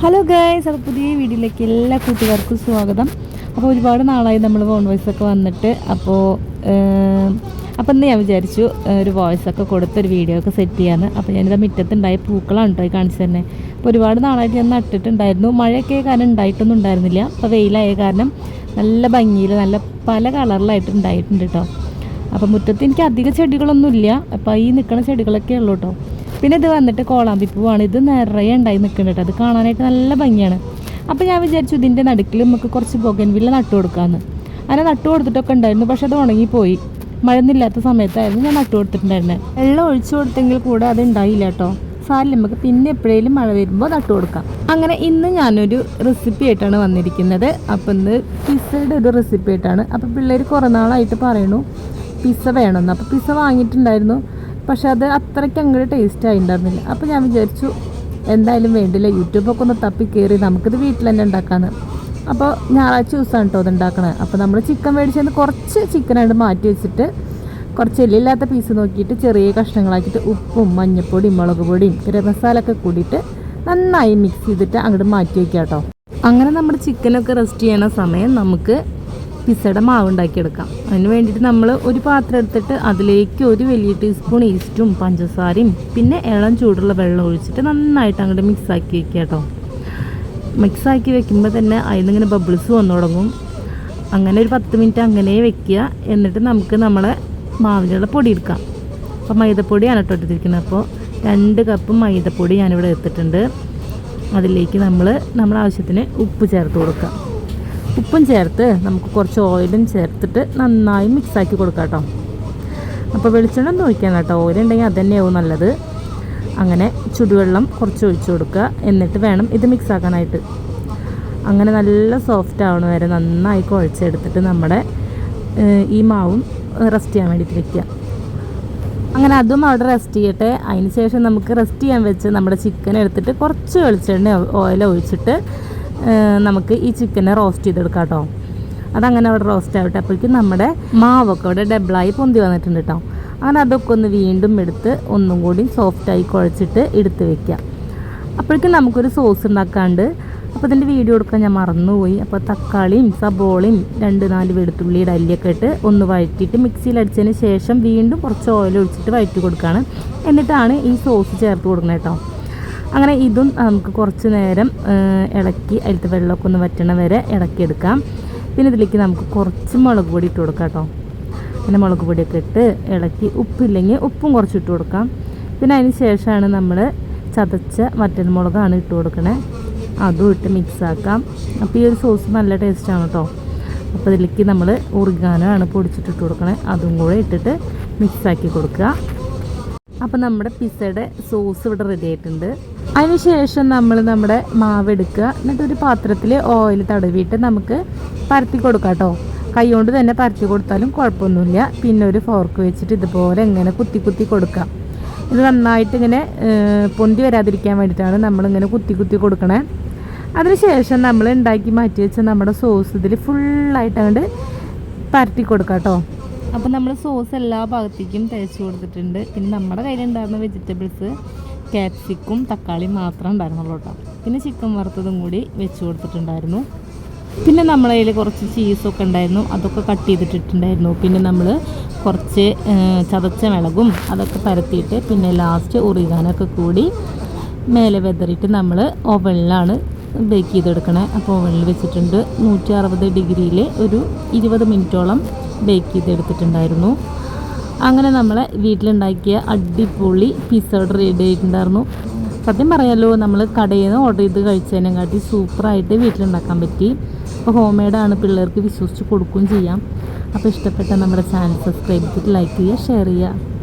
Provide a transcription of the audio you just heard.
Hello guys അപ്പോൾ പുതിയ വീഡിയോയിലേക്ക് എല്ലാ കൂട്ടുകാർക്കും സ്വാഗതം. അപ്പോൾ ഒരുപാട് നാളായി നമ്മൾ ഫോൺ വോയിസ് ഒക്കെ വന്നിട്ട്. അപ്പോൾ അപ്പം ഇന്ന് ഞാൻ വിചാരിച്ചു ഒരു വോയിസ് ഒക്കെ കൊടുത്ത് ഒരു വീഡിയോ ഒക്കെ സെറ്റ് ചെയ്യാന്ന്. അപ്പോൾ ഞാനിത് മുറ്റത്തുണ്ടായ പൂക്കളാണ് കേട്ടോ കാണിച്ചു തന്നെ അപ്പോൾ ഒരുപാട് നാളായിട്ട് ഞാൻ നട്ടിട്ടുണ്ടായിരുന്നു. മഴയൊക്കെ കാരണം ഉണ്ടായിട്ടൊന്നും ഉണ്ടായിരുന്നില്ല. അപ്പോൾ വെയിലായ കാരണം നല്ല ഭംഗിയിൽ നല്ല പല കളറിലായിട്ട് ഉണ്ടായിട്ടുണ്ട് കേട്ടോ. അപ്പോൾ മുറ്റത്ത് എനിക്ക് അധിക ചെടികളൊന്നുമില്ല. അപ്പോൾ ഈ നിൽക്കുന്ന ചെടികളൊക്കെ ഉള്ളൂ കേട്ടോ. പിന്നെ ഇത് വന്നിട്ട് കോളാമ്പിപ്പൂവാണ് ഇത് നിറയെ ഉണ്ടായി നിൽക്കുന്നുണ്ട് അത് കാണാനായിട്ട് നല്ല ഭംഗിയാണ്. അപ്പോൾ ഞാൻ വിചാരിച്ചു ഇതിന്റെ നടുക്കിൽ നമുക്ക് കുറച്ച് ബൊഗൻവില്ല നട്ടു കൊടുക്കാമെന്ന് അങ്ങനെ നട്ടു കൊടുത്തിട്ടൊക്കെ ഉണ്ടായിരുന്നു. പക്ഷെ അത് ഉണങ്ങിപ്പോയി. മഴന്നില്ലാത്ത സമയത്തായിരുന്നു ഞാൻ നട്ടു കൊടുത്തിട്ടുണ്ടായിരുന്നത് വെള്ളം ഒഴിച്ചു കൊടുത്തെങ്കിൽ കൂടെ അത് ഉണ്ടായില്ല കേട്ടോ. സാരില്ല നമുക്ക് പിന്നെ എപ്പോഴേലും മഴ വരുമ്പോൾ നട്ടു കൊടുക്കാം. അങ്ങനെ ഇന്ന് ഞാനൊരു റെസിപ്പി ആയിട്ടാണ് വന്നിരിക്കുന്നത്. അപ്പം ഇന്ന് പിസ്സയുടെ ഒരു റെസിപ്പി ആയിട്ടാണ്. അപ്പം പിള്ളേർ കുറേ നാളായിട്ട് പറയണു പിസ്സ വേണമെന്ന്. അപ്പോൾ പിസ്സ വാങ്ങിയിട്ടുണ്ടായിരുന്നു. പക്ഷെ അത് അത്രയ്ക്ക് അങ്ങോട്ട് ടേസ്റ്റ് ആയിട്ടുണ്ടായിരുന്നില്ല അപ്പോൾ ഞാൻ വിചാരിച്ചു എന്തായാലും വേണ്ടില്ല. യൂട്യൂബൊക്കെ ഒന്ന് തപ്പി കയറി നമുക്കിത് വീട്ടിൽ തന്നെ ഉണ്ടാക്കാമെന്ന് അപ്പോൾ ഞായറാഴ്ച ദിവസമാണ് കേട്ടോ അത് ഉണ്ടാക്കണത് അപ്പോൾ നമ്മൾ ചിക്കൻ മേടിച്ചതിന് കുറച്ച് ചിക്കനായിട്ട് മാറ്റി വെച്ചിട്ട് കുറച്ച് എല്ലില്ലാത്ത പീസ് നോക്കിയിട്ട് ചെറിയ കഷ്ണങ്ങളാക്കിയിട്ട് ഉപ്പും മഞ്ഞൾപ്പൊടിയും മുളക് പൊടിയും ഗരം മസാല ഒക്കെ കൂടിയിട്ട് നന്നായി മിക്സ് ചെയ്തിട്ട് അങ്ങോട്ട് മാറ്റി വയ്ക്കാം കേട്ടോ അങ്ങനെ നമ്മുടെ ചിക്കനൊക്കെ റെസ്റ്റ് ചെയ്യണ സമയം നമുക്ക് പിസ്സയുടെ മാവ് ഉണ്ടാക്കിയെടുക്കാം. അതിന് വേണ്ടിയിട്ട് നമ്മൾ ഒരു പാത്രം എടുത്തിട്ട് അതിലേക്ക് ഒരു വലിയ ടീസ്പൂൺ ഈസ്റ്റും പഞ്ചസാരയും പിന്നെ ഇളം ചൂടുള്ള വെള്ളം ഒഴിച്ചിട്ട് നന്നായിട്ട് അങ്ങോട്ട് മിക്സാക്കി വെക്കുക കേട്ടോ മിക്സാക്കി വെക്കുമ്പോൾ തന്നെ ഇങ്ങനെ ബബിൾസ് വന്നു തുടങ്ങും. അങ്ങനെ ഒരു പത്ത് മിനിറ്റ് അങ്ങനെ വെക്കുക. എന്നിട്ട് നമുക്ക് നമ്മളെ മാവിലുള്ള പൊടി എടുക്കാം. അപ്പോൾ മൈദപ്പൊടിയാണ് കേട്ടോ എടുത്തിരിക്കുന്നത്. അപ്പോൾ രണ്ട് കപ്പ് മൈദപ്പൊടി ഞാനിവിടെ എടുത്തിട്ടുണ്ട്. അതിലേക്ക് നമ്മൾ നമ്മുടെ ആവശ്യത്തിന് ഉപ്പ് ചേർത്ത് കൊടുക്കാം ഉപ്പും ചേർത്ത് നമുക്ക് കുറച്ച് ഓയിലും ചേർത്തിട്ട് നന്നായി മിക്സാക്കി കൊടുക്കാം കേട്ടോ. അപ്പോൾ വെളിച്ചെണ്ണ ഒന്നും ഒഴിക്കാൻ കേട്ടോ. ഓയിൽ ഉണ്ടെങ്കിൽ അത് തന്നെയാവും നല്ലത്. അങ്ങനെ ചുടുവെള്ളം കുറച്ച് ഒഴിച്ചു കൊടുക്കുക. എന്നിട്ട് വേണം ഇത് മിക്സ് ആക്കാനായിട്ട്. അങ്ങനെ നല്ല സോഫ്റ്റ് ആവണ വരെ നന്നായി കുഴച്ചെടുത്തിട്ട് നമ്മുടെ ഈ മാവും റെസ്റ്റ് ചെയ്യാൻ വേണ്ടിയിട്ട് വെക്കുക. അങ്ങനെ അതും അവിടെ റെസ്റ്റ് ചെയ്യട്ടെ. അതിന് ശേഷം നമുക്ക് റെസ്റ്റ് ചെയ്യാൻ വെച്ച് നമ്മുടെ ചിക്കൻ എടുത്തിട്ട് കുറച്ച് വെളിച്ചെണ്ണ ഓയിൽ ഒഴിച്ചിട്ട് നമുക്ക് ഈ ചിക്കനെ റോസ്റ്റ് ചെയ്തെടുക്കാം കേട്ടോ. അതങ്ങനെ അവിടെ റോസ്റ്റ് ആവട്ടെ. അപ്പോഴേക്കും നമ്മുടെ മാവൊക്കെ അവിടെ ഡബിളായി പൊന്തി വന്നിട്ടുണ്ട് കേട്ടോ. അങ്ങനെ അതൊക്കെ ഒന്ന് വീണ്ടും എടുത്ത് ഒന്നും കൂടി സോഫ്റ്റായി കുഴച്ചിട്ട് എടുത്ത് വെക്കുക അപ്പോഴേക്കും നമുക്കൊരു സോസ് ഉണ്ടാക്കാണ്ട്. അപ്പോൾ ഇതിന്റെ വീഡിയോ എടുക്കാൻ ഞാൻ മറന്നുപോയി. അപ്പോൾ തക്കാളിയും സബോളയും രണ്ട് നാല് വെളുത്തുള്ളിയുടെ അല്ലിയൊക്കെ ഇട്ട് ഒന്ന് വഴറ്റിയിട്ട് മിക്സിയിൽ അടിച്ചതിന് ശേഷം വീണ്ടും കുറച്ച് ഓയിൽ ഒഴിച്ചിട്ട് വഴറ്റി കൊടുക്കുകയാണ്. എന്നിട്ടാണ് ഈ സോസ് ചേർത്ത് കൊടുക്കുന്നത് കേട്ടോ. അങ്ങനെ ഇതും നമുക്ക് കുറച്ച് നേരം ഇളക്കി അതിലത്തെ വെള്ളമൊക്കെ ഒന്ന് വറ്റണ വരെ ഇളക്കിയെടുക്കാം. പിന്നെ ഇതിലേക്ക് നമുക്ക് കുറച്ച് മുളക് പൊടി ഇട്ട് കൊടുക്കാം കേട്ടോ. പിന്നെ മുളക് പൊടിയൊക്കെ ഇട്ട് ഇളക്കി ഉപ്പില്ലെങ്കിൽ ഉപ്പും കുറച്ച് ഇട്ട് കൊടുക്കാം. പിന്നെ അതിന് ശേഷമാണ് നമ്മൾ ചതച്ച മറ്റൊരു മുളകാണ് ഇട്ട് കൊടുക്കണേ. അതും ഇട്ട് മിക്സ് ആക്കാം. അപ്പോൾ ഈ ഒരു സോസ് നല്ല ടേസ്റ്റാണ് കേട്ടോ. അപ്പോൾ ഇതിലേക്ക് നമ്മൾ ഉറുഗാനോ ആണ് പൊടിച്ചിട്ട് ഇട്ട് കൊടുക്കണേ. അതും കൂടെ ഇട്ടിട്ട് മിക്സാക്കി കൊടുക്കുക. അപ്പോൾ നമ്മുടെ പിസ്സയുടെ സോസ് ഇവിടെ റെഡി ആയിട്ടുണ്ട്. അതിനുശേഷം നമ്മൾ നമ്മുടെ മാവ് എടുക്കുക. എന്നിട്ട് ഒരു പാത്രത്തിൽ ഓയിൽ തടവിയിട്ട് നമുക്ക് പരത്തി കൊടുക്കാം കേട്ടോ. കൈ കൊണ്ട് തന്നെ പരത്തി കൊടുത്താലും കുഴപ്പമൊന്നുമില്ല. പിന്നെ ഒരു ഫോർക്ക് വെച്ചിട്ട് ഇതുപോലെ ഇങ്ങനെ കുത്തി കുത്തി കൊടുക്കാം ഇത് നന്നായിട്ട് ഇങ്ങനെ പൊന്തി വരാതിരിക്കാൻ വേണ്ടിയിട്ടാണ് നമ്മളിങ്ങനെ കുത്തി കുത്തി കൊടുക്കണേ. അതിനുശേഷം നമ്മൾ ഉണ്ടാക്കി മാറ്റി വെച്ച നമ്മുടെ സോസ് ഇതിൽ ഫുള്ളായിട്ട് അങ്ങോട്ട് പരത്തി കൊടുക്കാം കേട്ടോ. അപ്പോൾ നമ്മൾ സോസ് എല്ലാ ഭാഗത്തേക്കും തേച്ച് കൊടുത്തിട്ടുണ്ട്. പിന്നെ നമ്മുടെ കയ്യിലുണ്ടായിരുന്ന വെജിറ്റബിൾസ് കാപ്സിക്കും തക്കാളിയും മാത്രമേ ഉണ്ടായിരുന്നുള്ളൂ കേട്ടോ പിന്നെ ചിക്കൻ വറുത്തതും കൂടി വെച്ച് കൊടുത്തിട്ടുണ്ടായിരുന്നു. പിന്നെ നമ്മളെ കയ്യിൽ കുറച്ച് ചീസൊക്കെ ഉണ്ടായിരുന്നു. അതൊക്കെ കട്ട് ചെയ്തിട്ടിട്ടുണ്ടായിരുന്നു. പിന്നെ നമ്മൾ കുറച്ച് ചതച്ച മിളകും അതൊക്കെ പരത്തിയിട്ട് പിന്നെ ലാസ്റ്റ് ഉറിയാനൊക്കെ കൂടി മേലെ വെതറിയിട്ട് നമ്മൾ ഓവനിലാണ് ബേക്ക് ചെയ്തെടുക്കണേ. അപ്പോൾ ഓവനിൽ വെച്ചിട്ടുണ്ട് നൂറ്റി അറുപത് ഡിഗ്രിയിൽ ഒരു ഇരുപത് മിനിറ്റോളം ബേക്ക് ചെയ്തെടുത്തിട്ടുണ്ടായിരുന്നു. അങ്ങനെ നമ്മളെ വീട്ടിലുണ്ടാക്കിയ അടിപൊളി പിസ്സ റെഡി ആയിട്ടുണ്ടായിരുന്നു. സത്യം പറയാലോ നമ്മൾ കടയിൽ നിന്ന് ഓർഡർ ചെയ്ത് കഴിച്ചതിനെ കാട്ടി സൂപ്പറായിട്ട് വീട്ടിലുണ്ടാക്കാൻ പറ്റി. അപ്പോൾ ഹോം മെയ്ഡാണ് പിള്ളേർക്ക് വിശ്വസിച്ച് കൊടുക്കുകയും ചെയ്യാം. അപ്പോൾ ഇഷ്ടപ്പെട്ട നമ്മുടെ ചാനൽ സബ്സ്ക്രൈബ് ചെയ്തിട്ട് ലൈക്ക് ചെയ്യുക ഷെയർ ചെയ്യുക.